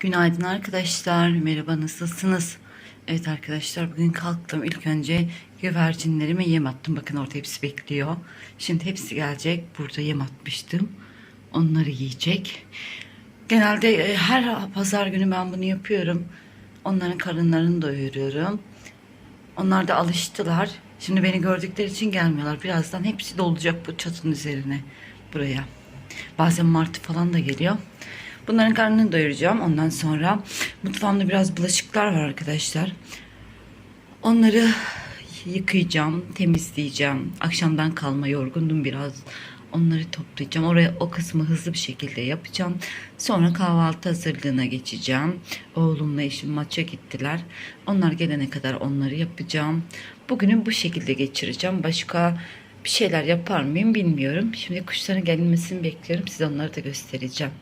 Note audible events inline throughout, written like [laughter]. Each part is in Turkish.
Günaydın arkadaşlar. Merhaba nasılsınız? Evet arkadaşlar bugün kalktım. İlk önce güvercinlerime yem attım. Bakın orada hepsi bekliyor. Şimdi hepsi gelecek. Burada yem atmıştım. Onları yiyecek. Genelde e, her pazar günü ben bunu yapıyorum. Onların karınlarını doyuruyorum. Onlar da alıştılar. Şimdi beni gördükleri için gelmiyorlar. Birazdan hepsi dolacak bu çatının üzerine buraya. Bazen martı falan da geliyor. Bunların karnını doyuracağım. Ondan sonra mutfağımda biraz bulaşıklar var arkadaşlar. Onları yıkayacağım, temizleyeceğim. Akşamdan kalma yorgundum biraz. Onları toplayacağım. Oraya o kısmı hızlı bir şekilde yapacağım. Sonra kahvaltı hazırlığına geçeceğim. Oğlumla eşim maça gittiler. Onlar gelene kadar onları yapacağım. Bugünü bu şekilde geçireceğim. Başka bir şeyler yapar mıyım bilmiyorum. Şimdi kuşların gelmesini bekliyorum. Size onları da göstereceğim.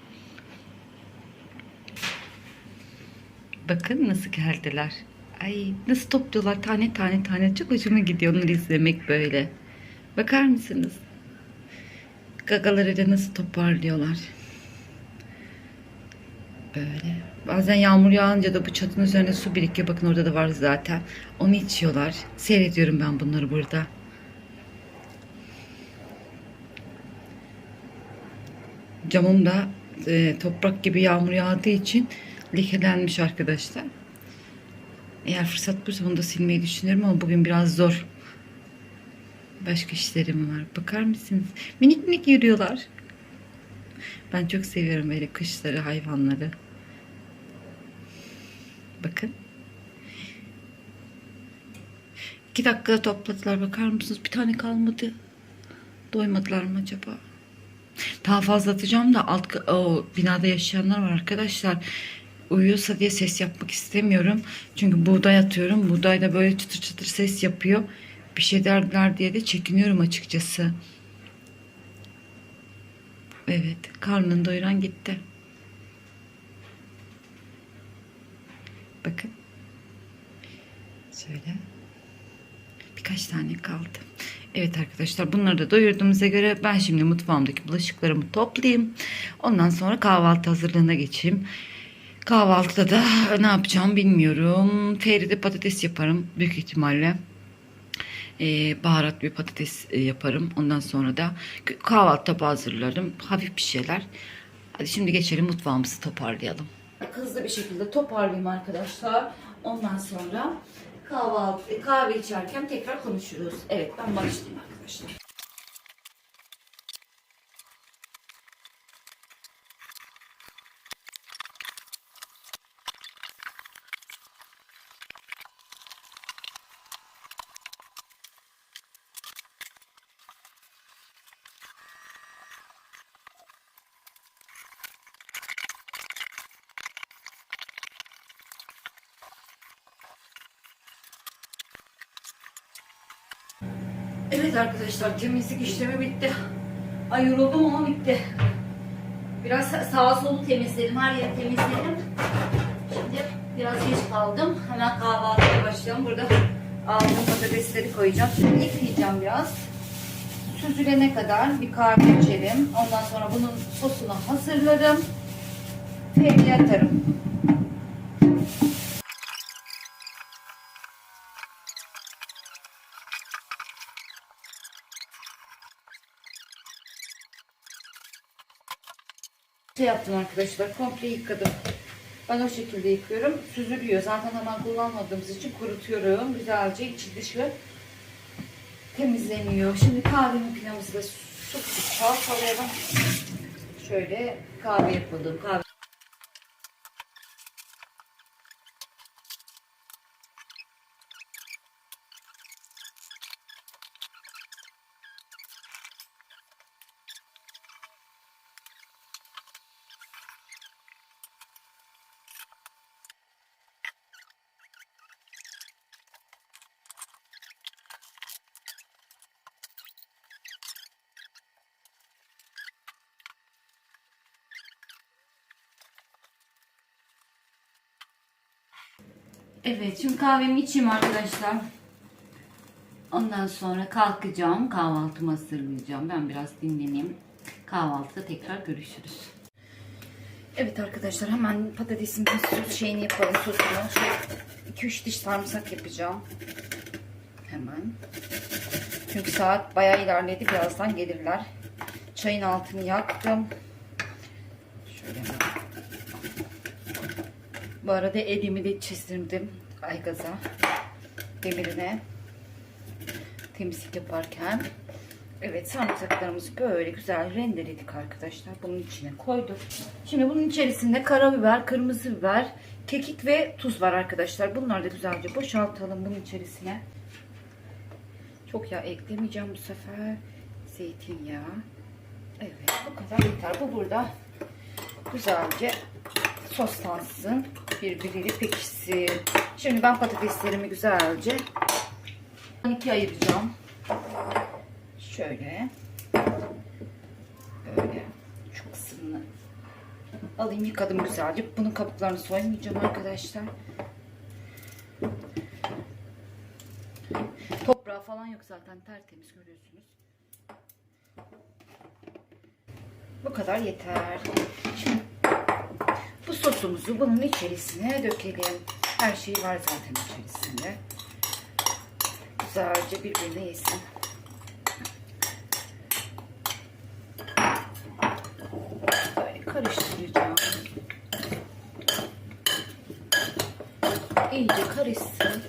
Bakın nasıl geldiler. Ay nasıl topluyorlar tane tane tane. Çok hoşuma gidiyor onları izlemek böyle. Bakar mısınız? Gagalarıyla nasıl toparlıyorlar. Böyle. Bazen yağmur yağınca da bu çatının üzerine su birikiyor. Bakın orada da var zaten. Onu içiyorlar. Seyrediyorum ben bunları burada. Camımda e, toprak gibi yağmur yağdığı için lekelenmiş arkadaşlar. Eğer fırsat bulursa onu da silmeyi düşünüyorum ama bugün biraz zor. Başka işlerim var. Bakar mısınız? Minik minik yürüyorlar. Ben çok seviyorum böyle kuşları, hayvanları. Bakın. İki dakikada topladılar. Bakar mısınız? Bir tane kalmadı. Doymadılar mı acaba? Daha fazla atacağım da alt o binada yaşayanlar var arkadaşlar. Uyuyorsa diye ses yapmak istemiyorum. Çünkü buğday atıyorum. Buğday da böyle çıtır çıtır ses yapıyor. Bir şey derler diye de çekiniyorum açıkçası. Evet, karnını doyuran gitti. Bakın. Şöyle. Birkaç tane kaldı. Evet arkadaşlar bunları da doyurduğumuza göre ben şimdi mutfağımdaki bulaşıklarımı toplayayım. Ondan sonra kahvaltı hazırlığına geçeyim. Kahvaltıda da ne yapacağım bilmiyorum. Feride patates yaparım büyük ihtimalle. Ee, baharat bir patates e, yaparım. Ondan sonra da kahvaltı tabağı hazırlarım. Hafif bir şeyler. Hadi şimdi geçelim mutfağımızı toparlayalım. Hızlı bir şekilde toparlayayım arkadaşlar. Ondan sonra kahvaltı, kahve içerken tekrar konuşuruz. Evet ben başlayayım arkadaşlar. Evet arkadaşlar temizlik işlemi bitti. Ay yoruldum ama bitti. Biraz sağa solu temizledim. Her yeri temizledim. Şimdi biraz geç kaldım. Hemen kahvaltıya başlayalım. Burada aldığım patatesleri koyacağım. Şimdi yıkayacağım biraz. Süzülene kadar bir kahve içelim. Ondan sonra bunun sosunu hazırlarım. Tepsiye atarım. Şey yaptım arkadaşlar. Komple yıkadım. Ben o şekilde yıkıyorum. Süzülüyor. Zaten hemen kullanmadığımız için kurutuyorum. Güzelce içi dışı temizleniyor. Şimdi kahve makinemizi de su çalkalayalım. Şöyle kahve yapalım. Kahve Evet şimdi kahvemi içeyim arkadaşlar. Ondan sonra kalkacağım. Kahvaltımı hazırlayacağım. Ben biraz dinleneyim. Kahvaltıda tekrar görüşürüz. Evet arkadaşlar hemen patatesin sos şeyini yapalım sosunu. Şöyle 2-3 diş sarımsak yapacağım. Hemen. Çünkü saat bayağı ilerledi. Birazdan gelirler. Çayın altını yaktım. Şöyle hemen. Bu arada elimi de çizdirdim aygaza demirine temizlik yaparken. Evet sarımsaklarımızı böyle güzel rendeledik arkadaşlar. Bunun içine koyduk. Şimdi bunun içerisinde karabiber, kırmızı biber, kekik ve tuz var arkadaşlar. Bunları da güzelce boşaltalım bunun içerisine. Çok yağ eklemeyeceğim bu sefer. Zeytinyağı. Evet bu kadar yeter. Bu burada güzelce soslansın. Birbiriyle pekişsin. Şimdi ben patateslerimi güzelce ikiye ayıracağım. Şöyle. Böyle. Şu kısmını alayım yıkadım güzelce. Bunun kabuklarını soymayacağım arkadaşlar. Toprağı falan yok zaten tertemiz görüyorsunuz. Bu kadar yeter. Şimdi sosumuzu bunun içerisine dökelim. Her şey var zaten içerisinde. Güzelce birbirine yesin. Böyle karıştıracağım. İyice karışsın.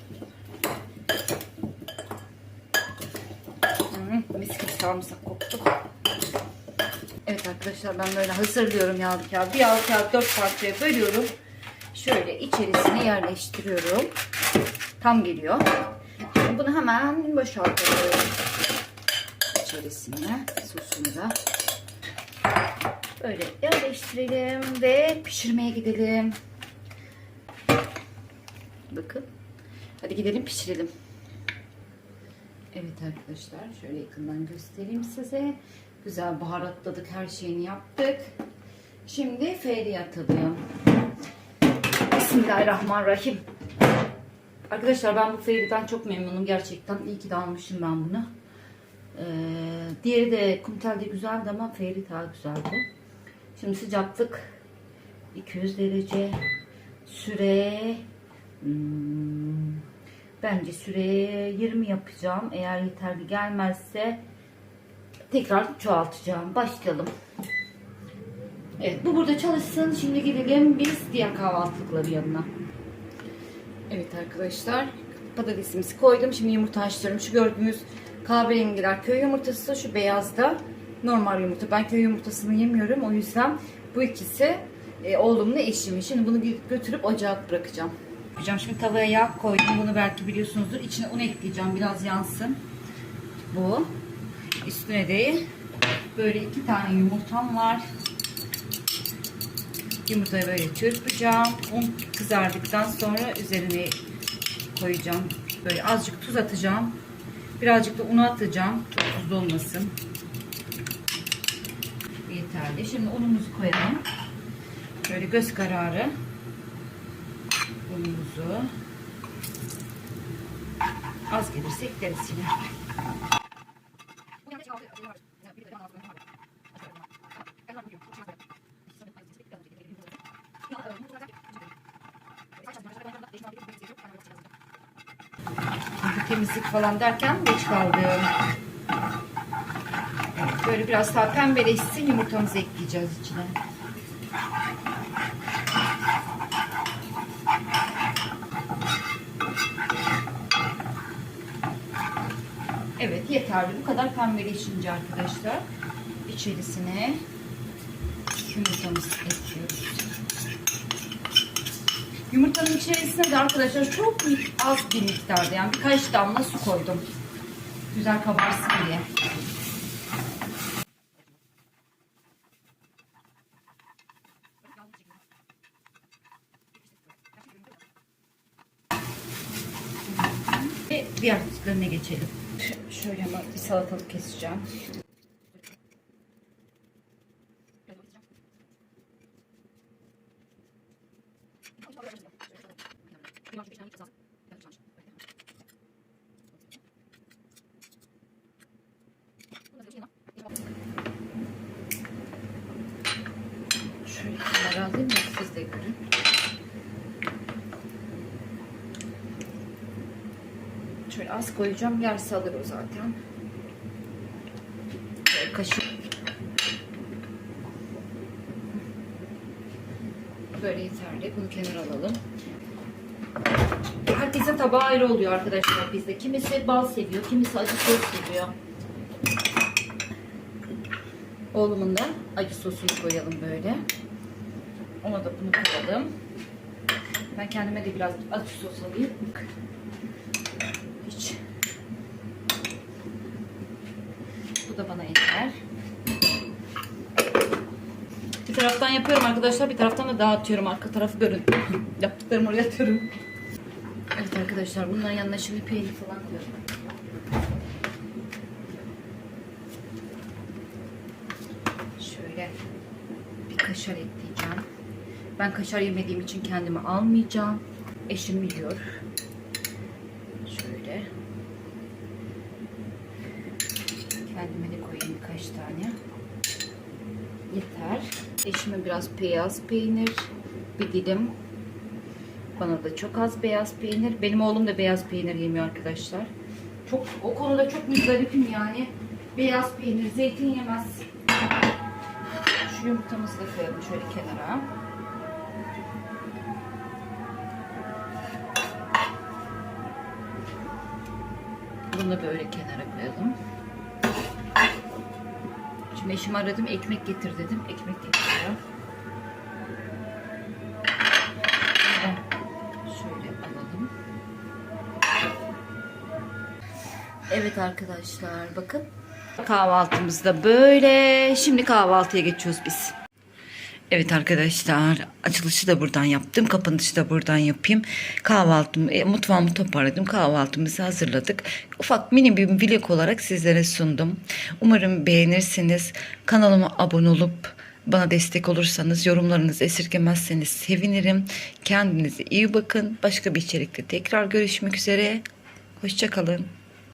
Hmm, mis gibi sarımsak koktu. Evet arkadaşlar ben böyle hazırlıyorum yağlı kağıdı. Yağlı kağıdı dört parçaya bölüyorum. Şöyle içerisine yerleştiriyorum. Tam geliyor. Şimdi bunu hemen boşaltıyorum. İçerisine sosunu da. Böyle yerleştirelim ve pişirmeye gidelim. Bakın. Hadi gidelim pişirelim. Evet arkadaşlar şöyle yakından göstereyim size. Güzel baharatladık her şeyini yaptık. Şimdi feyri atalım. Bismillahirrahmanirrahim. Arkadaşlar ben bu feyriden çok memnunum gerçekten. İyi ki de almışım ben bunu. Ee, diğeri de kumtel de güzeldi ama feyri daha güzeldi. Şimdi sıcaklık 200 derece. Süre hmm, bence süre 20 yapacağım. Eğer yeterli gelmezse tekrar çoğaltacağım. Başlayalım. Evet bu burada çalışsın. Şimdi gidelim biz diğer kahvaltılıkları yanına. Evet arkadaşlar patatesimizi koydum. Şimdi yumurta haşlıyorum. Şu gördüğünüz kahverengiler köy yumurtası. Şu beyaz da normal yumurta. Ben köy yumurtasını yemiyorum. O yüzden bu ikisi e, oğlumla eşimin. Şimdi bunu götürüp ocağa bırakacağım. Yapacağım. Şimdi tavaya yağ koydum. Bunu belki biliyorsunuzdur. İçine un ekleyeceğim. Biraz yansın. Bu. Üstüne de böyle iki tane yumurtam var. Yumurtayı böyle çırpacağım. Un kızardıktan sonra üzerine koyacağım. Böyle azıcık tuz atacağım. Birazcık da unu atacağım. Çok olmasın. Yeterli. Şimdi unumuzu koyalım. Böyle göz kararı unumuzu az gelirse ekleriz yine. Bu temizlik falan derken geç kaldım. Böyle biraz daha pembeleşsin yumurtamızı ekleyeceğiz içine. Evet yeterli. Bu kadar pembeleşince arkadaşlar içerisine yumurtamızı ekliyoruz. Yumurtanın içerisine de arkadaşlar çok az bir miktarda yani birkaç damla su koydum. Güzel kabarsın diye. Ve diğer bölüme geçelim. Şöyle ama bir salatalık keseceğim. Şöyle kenara alayım Şöyle az koyacağım. Yarısı alır o zaten. Böyle kaşık. Böyle yeterli. Bunu kenara alalım. Herkesin tabağı ayrı oluyor arkadaşlar bizde. Kimisi bal seviyor, kimisi acı sos seviyor. Oğlumun da acı sosunu koyalım böyle. Ona da bunu koyalım. Ben kendime de biraz acı sos alayım. Hiç. Bu da bana yeter. Bir taraftan yapıyorum arkadaşlar, bir taraftan da dağıtıyorum. Arka tarafı görün. [clears throat] Yaptıklarımı oraya atıyorum. Evet arkadaşlar, bunların yanına şimdi peynir falan koyalım. Şöyle bir kaşar ekleyeceğim. Ben kaşar yemediğim için kendime almayacağım. Eşim yiyor. Şöyle. Kendime de koyayım birkaç tane. Yeter. Eşime biraz beyaz peynir. Bir dilim. Bana da çok az beyaz peynir. Benim oğlum da beyaz peynir yemiyor arkadaşlar. Çok o konuda çok müzdaripim yani. Beyaz peynir, zeytin yemez. Şu yumurtamızı da koyalım şöyle kenara. Bunu da böyle kenara koyalım. Şimdi eşimi aradım, ekmek getir dedim. Ekmek getiriyor. Şöyle alalım. Evet arkadaşlar bakın. Kahvaltımız da böyle. Şimdi kahvaltıya geçiyoruz biz. Evet arkadaşlar açılışı da buradan yaptım. Kapanışı da buradan yapayım. Kahvaltımı, e, mutfağımı toparladım. Kahvaltımızı hazırladık. Ufak mini bir vlog olarak sizlere sundum. Umarım beğenirsiniz. Kanalıma abone olup bana destek olursanız, yorumlarınızı esirgemezseniz sevinirim. Kendinize iyi bakın. Başka bir içerikte tekrar görüşmek üzere. Hoşçakalın.